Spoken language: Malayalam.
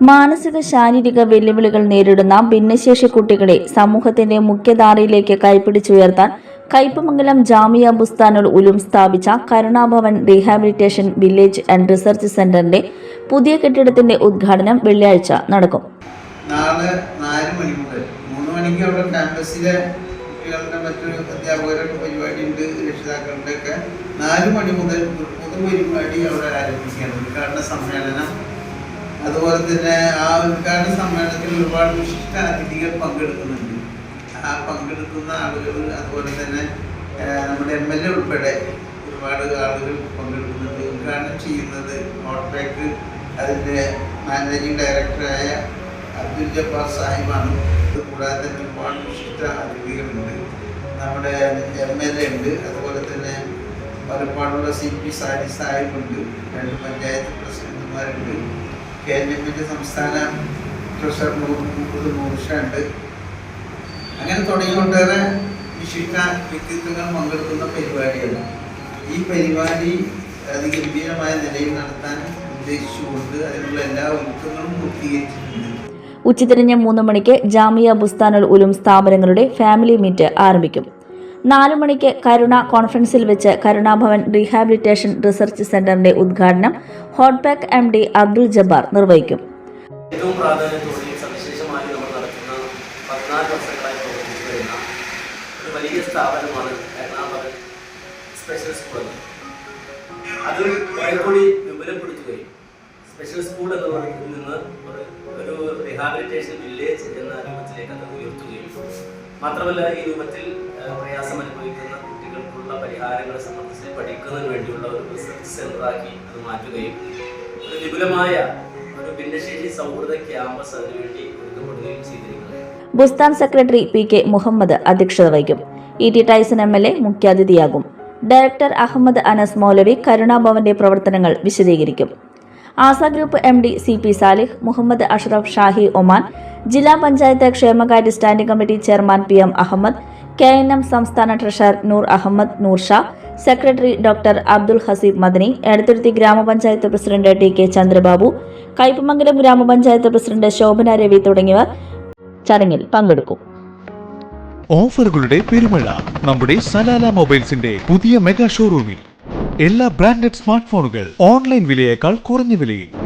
മാനസിക ശാരീരിക വെല്ലുവിളികൾ നേരിടുന്ന ഭിന്നശേഷി കുട്ടികളെ സമൂഹത്തിന്റെ മുഖ്യധാരയിലേക്ക് കൈപ്പിടിച്ചുയർത്താൻ കയ്പമംഗലം ജാമിയ ബുസ്താനുൽ ഉലും സ്ഥാപിച്ച Karunabhavan rehabilitation village and research സെന്ററിന്റെ പുതിയ കെട്ടിടത്തിന്റെ ഉദ്ഘാടനം വെള്ളിയാഴ്ച നടക്കും. നാളെ നാല് മണി മുതൽ മൂന്ന് മണിക്ക് അവിടെ ക്യാമ്പസിലെ കുട്ടികളുടെ മറ്റു അധ്യാപകരുടെ പരിപാടി ഉണ്ട് രക്ഷിതാക്കളുടെ ഒക്കെ നാല് മണി മുതൽ പൊതു പരിപാടി അവിടെ ആരംഭിക്കുകയാണ് ഉദ്ഘാടന സമ്മേളനം. തന്നെ ആ ഉദ്ഘാടന സമ്മേളനത്തിൽ ഒരുപാട് വിശിഷ്ട അതിഥികൾ പങ്കെടുക്കുന്നുണ്ട്. ആ പങ്കെടുക്കുന്ന ആളുകൾ അതുപോലെ തന്നെ നമ്മുടെ എം എൽ എ ഉൾപ്പെടെ ഒരുപാട് ആളുകൾ പങ്കെടുക്കുന്നുണ്ട്. ഉദ്ഘാടനം ചെയ്യുന്നത് ഹോട്ട്ബാക്ക് അതിന്റെ മാനേജിംഗ് ഡയറക്ടറായ അബ്ദുൽ ജബ്ബാർ സാഹിബാണ്. കൂടാതെ തന്നെ ഒരുപാട് വിശിഷ്ട അതിഥികളുണ്ട്. നമ്മുടെ എം എൽ എ ഉണ്ട്. അതുപോലെ തന്നെ പലപ്പാടുള്ള സി പി സാരി സാഹിബുണ്ട് രണ്ട് പഞ്ചായത്ത് പ്രസിഡന്റുമാരുണ്ട്. കെ എൻ എമ്മിന്റെ സംസ്ഥാന ഉണ്ട് അങ്ങനെ തുടങ്ങിക്കൊണ്ടേറെ വിശിഷ്ട വ്യക്തിത്വങ്ങൾ പങ്കെടുക്കുന്ന പരിപാടിയാണ് ഈ പരിപാടി അതിഗംഭീരമായ നിലയിൽ നടത്താൻ ഉദ്ദേശിച്ചുകൊണ്ട് അതിനുള്ള എല്ലാ ഒരുക്കങ്ങളും പൂർത്തീകരിച്ചിട്ടുണ്ട്. ഉച്ചതിരിഞ്ഞ് മൂന്ന് മണിക്ക് ജാമിയ ബുസ്താനുൽ ഉലും സ്ഥാപനങ്ങളുടെ ഫാമിലി മീറ്റ് ആരംഭിക്കും. നാലു മണിക്ക് കരുണ കോൺഫറൻസിൽ വെച്ച് കരുണാഭവൻ റീഹാബിലിറ്റേഷൻ റിസർച്ച് സെന്ററിന്റെ ഉദ്ഘാടനം Hotpack M D Abdul Jabbar നിർവഹിക്കും ഏറ്റവും ഒരു വലിയ സ്ഥാപനമാണ് സ്കൂൾ. അത് കുറെ വിപുലപ്പെടുത്തുകയും സ്പെഷ്യൽ സ്കൂൾ എന്നുള്ളതിൽ നിന്ന് ഒരു റിഹാബിലിറ്റേഷൻ വില്ലേജ് എന്ന രൂപത്തിലേക്ക് അത് ഉയർത്തുകയും മാത്രമല്ല ഈ രൂപത്തിൽ പരിഹാരങ്ങളെ സംബന്ധിച്ച് പഠിക്കുന്നതിന് വേണ്ടിയുള്ള ഒരു റിസർച്ച് സെന്ററാക്കി അത് മാറ്റുകയും ഒരു വിപുലമായ ഒരു ഭിന്നശേഷി സൗഹൃദ ക്യാമ്പസ് അതിനുവേണ്ടി ഒരുക്കപ്പെടുകയും ചെയ്തിരിക്കുന്നത് Bustan secretary P K Muhammad അധ്യക്ഷത വഹിക്കും. E T Tyson M L A മുഖ്യാതിഥിയാകും. ഡയറക്ടർ അഹമ്മദ് അനസ് മൗലവി കരുണാഭവന്റെ പ്രവർത്തനങ്ങൾ വിശദീകരിക്കും. Asa group M D C P Salih Muhammad Ashraf Shahi Oman ജില്ലാ പഞ്ചായത്ത് ക്ഷേമകാര്യ standing committee chairman P M Ahmed K N M സംസ്ഥാന treasurer Noor Ahmed Noor Shah secretary doctor Abdul Haseeb Madani Edathuruthy ഗ്രാമപഞ്ചായത്ത് president T K Chandrababu Kaipamangalam ഗ്രാമപഞ്ചായത്ത് പ്രസിഡന്റ് ശോഭന രവി തുടങ്ങിയവർ ചടങ്ങിൽ പങ്കെടുക്കും. ഓഫറുകളുടെ പെരുമഴ നമ്മുടെ സലാല മൊബൈൽസിന്റെ പുതിയ മെഗാ ഷോറൂമിൽ. എല്ലാ ബ്രാൻഡഡ് സ്മാർട്ട് ഫോണുകൾ ഓൺലൈൻ വിലയേക്കാൾ കുറഞ്ഞ വിലയിൽ.